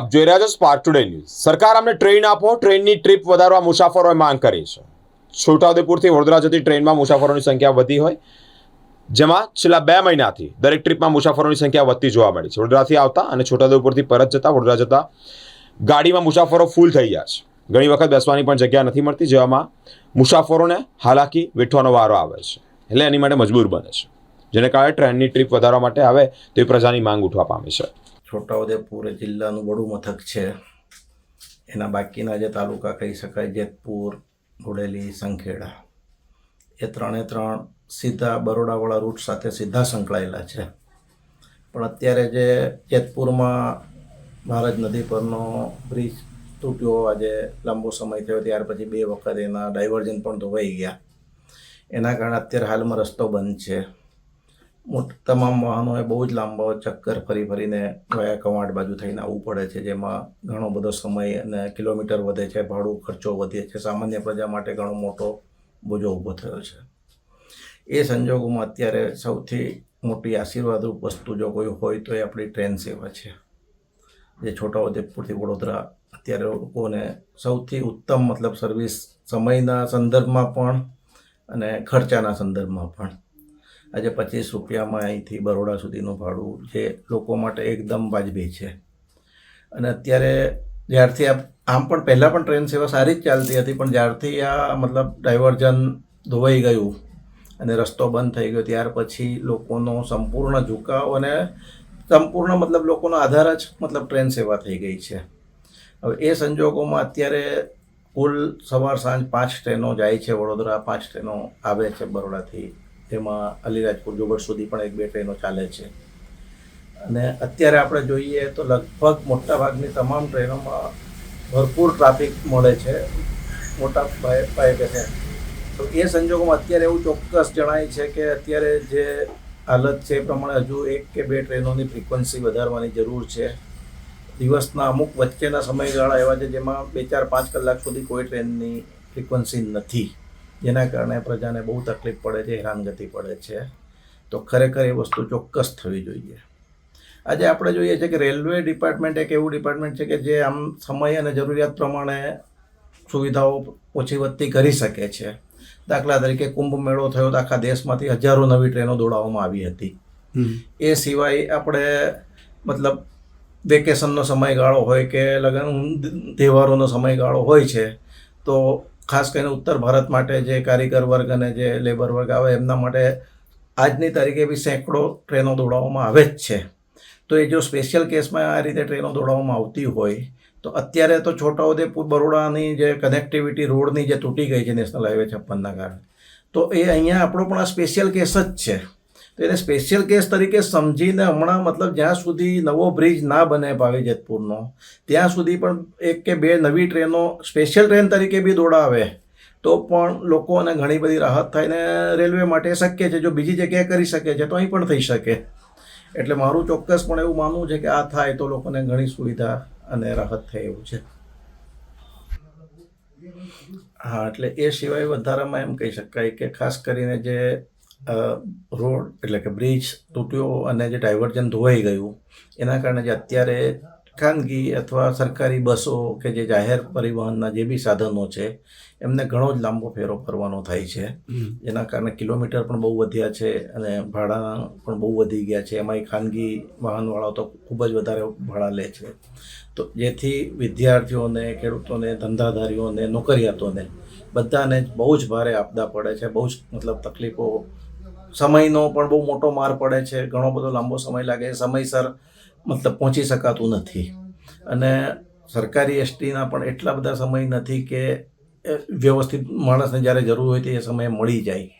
આપ જોઈ રહ્યા છો સ્પાર્ક ટુડે ન્યૂઝ સરકાર અમને ટ્રેન આપો ટ્રેનની ટ્રીપ વધારવા મુસાફરોએ માંગ કરી છે. છોટાઉદેપુરથી વડોદરા જતી ટ્રેનમાં મુસાફરોની સંખ્યા વધી હોય, જેમાં છેલ્લા બે મહિનાથી દરેક ટ્રીપમાં મુસાફરોની સંખ્યા વધતી જોવા મળી છે. વડોદરાથી આવતા અને છોટાઉદેપુરથી પરત જતા વડોદરા જતા ગાડીમાં મુસાફરો ફૂલ થઈ ગયા છે. ઘણી વખત બેસવાની પણ જગ્યા નથી મળતી, જેવામાં મુસાફરોને હાલાકી વેઠવાનો વારો આવે છે. એટલે એની માટે મજબૂર બને છે. જેને કારણે ટ્રેનની ટ્રીપ વધારવા માટે આવે, તે પ્રજાની માંગ ઉઠવા પામી છે. છોટાઉદેપુર જિલ્લાનું વડું મથક છે. એના બાકીના જે તાલુકા કહી શકાય, જેતપુર ઘોડેલી સંખેડા. એ ત્રણે ત્રણ સીધા બરોડાવાળા રૂટ સાથે સીધા સંકળાયેલા છે. પણ અત્યારે જે જેતપુરમાં ભારત નદી પરનો બ્રિજ તૂટ્યો આજે લાંબો સમય થયો, ત્યાર પછી બે વખત એના ડાયવર્ઝન પણ ધોવાઈ ગયા. એના કારણે અત્યારે હાલમાં રસ્તો બંધ છે. તમામ વાહનોએ બહુ જ લાંબો ચક્કર ફરી ફરીને કયા કવાંટ બાજુ થઈને આવવું પડે છે, જેમાં ઘણો બધો સમય અને કિલોમીટર વધે છે, ભાડું, ખર્ચો વધે છે. સામાન્ય પ્રજા માટે ઘણો મોટો બોજો ઊભો થયો છે. એ સંજોગોમાં અત્યારે સૌથી મોટી આશીર્વાદરૂપ વસ્તુ જો કોઈ હોય, તો એ આપણી ટ્રેન સેવા છે. જે છોટાઉદેપુરથી વડોદરા અત્યારે લોકોને સૌથી ઉત્તમ, મતલબ સર્વિસ સમયના સંદર્ભમાં પણ અને ખર્ચાના સંદર્ભમાં પણ. આજે પચીસ રૂપિયામાં અહીંથી બરોડા સુધીનું ભાડું જે લોકો માટે એકદમ વાજબી છે. અને અત્યારે જ્યારથી આ આમ પણ પહેલાં પણ ટ્રેન સેવા સારી જ ચાલતી હતી, પણ જ્યારથી આ મતલબ ડાયવર્ઝન ધોવાઈ ગયું અને રસ્તો બંધ થઈ ગયો, ત્યાર પછી લોકોનો સંપૂર્ણ ઝુકાવ અને સંપૂર્ણ મતલબ લોકોનો આધાર જ મતલબ ટ્રેન સેવા થઈ ગઈ છે. હવે એ સંજોગોમાં અત્યારે કુલ સવાર સાંજ પાંચ ટ્રેનો જાય છે વડોદરા, પાંચ ટ્રેનો આવે છે બરોડાથી તેમાં અલીરાજપુર જોગડ સુધી પણ એક બે ટ્રેનો ચાલે છે. અને અત્યારે આપણે જોઈએ તો લગભગ મોટા ભાગની તમામ ટ્રેનોમાં ભરપૂર ટ્રાફિક મળે છે, મોટા પાયે છે તો એ સંજોગોમાં અત્યારે એવું ચોક્કસ જણાય છે કે અત્યારે જે હાલત છે એ પ્રમાણે હજુ એક કે બે ટ્રેનોની ફ્રિકવન્સી વધારવાની જરૂર છે. દિવસના અમુક વચ્ચેના સમયગાળા એવા છે જેમાં બે ચાર પાંચ કલાક સુધી કોઈ ટ્રેનની ફ્રિકવન્સી નથી. જેના કારણે પ્રજાને બહુ તકલીફ પડે છે હેરાનગતિ પડે છે. તો ખરેખર એ વસ્તુ ચોક્કસ થવી જોઈએ. આજે આપણે જોઈએ છે કે રેલવે ડિપાર્ટમેન્ટ એક એવું ડિપાર્ટમેન્ટ છે કે જે આમ સમય અને જરૂરિયાત પ્રમાણે સુવિધાઓ ઓછી વધતી કરી શકે છે. દાખલા તરીકે કુંભ મેળો થયો તો આખા દેશમાંથી હજારો નવી ટ્રેનો દોડાવવામાં આવી હતી. એ સિવાય આપણે મતલબ વેકેશનનો સમયગાળો હોય કે લગ્ન તહેવારોનો સમયગાળો હોય છે તો ખાસ કરીને ઉત્તર ભારત માટે જે કારીગર વર્ગ અને જે લેબર વર્ગ આવે એમના માટે આજની તારીખે બી સેંકડો ટ્રેનો દોડાવવામાં આવે જ છે. તો એ જો સ્પેશિયલ કેસમાં આ રીતે ટ્રેનો દોડાવવામાં આવતી હોય, તો અત્યારે તો છોટાઉદેપુર બરોડાની જે કનેક્ટિવિટી રોડની જે તૂટી ગઈ છે નેશનલ હાઈવે છપ્પનના કારણે, તો એ અહીંયા આપણો પણ આ સ્પેશિયલ કેસ જ છે. તો એને સ્પેશિયલ કેસ તરીકે સમજીને હમણાં મતલબ જ્યાં સુધી નવો બ્રિજ ના બને ભાવે જેતપુરનો ત્યાં સુધી પણ એક કે બે નવી ટ્રેનો સ્પેશિયલ ટ્રેન તરીકે બી દોડાવે, તો પણ લોકોને ઘણી બધી રાહત થાય ને રેલવે માટે શક્ય છે. જો બીજી જગ્યાએ કરી શકે છે તો અહીં પણ થઈ શકે. એટલે મારું ચોક્કસ પણ એવું માનવું છે કે આ થાય તો લોકોને ઘણી સુવિધા અને રાહત થાય એવું છે. હા, એટલે એ સિવાય વધારામાં એમ કહી શકાય કે ખાસ કરીને જે રોડ એટલે કે બ્રિજ તૂટ્યો અને જે ડાયવર્જન ધોવાઈ ગયું એના કારણે જે અત્યારે ખાનગી અથવા સરકારી બસો કે જે જાહેર પરિવહનના જે બી સાધનો છે એમને ઘણો જ લાંબો ફેરો ફરવાનો થાય છે. જેના કારણે કિલોમીટર પણ બહુ વધ્યા છે અને ભાડા પણ બહુ વધી ગયા છે. એમાંય ખાનગી વાહનવાળાઓ તો ખૂબ જ વધારે ભાડા લે છે. તો જેથી વિદ્યાર્થીઓને ખેડૂતોને ધંધાધારીઓને નોકરિયાતોને બધાને બહુ જ ભારે આપદા પડે છે. બહુ જ મતલબ તકલીફો સમયનો પણ બહુ મોટો માર પડે છે. ઘણો બધો લાંબો સમય લાગે છે. સમયસર મતલબ પહોંચી શકાતું નથી. અને સરકારી એસટીના પણ એટલા બધા સમય નથી કે વ્યવસ્થિત માણસને જ્યારે જરૂર હોય તે એ સમયે મળી જાય.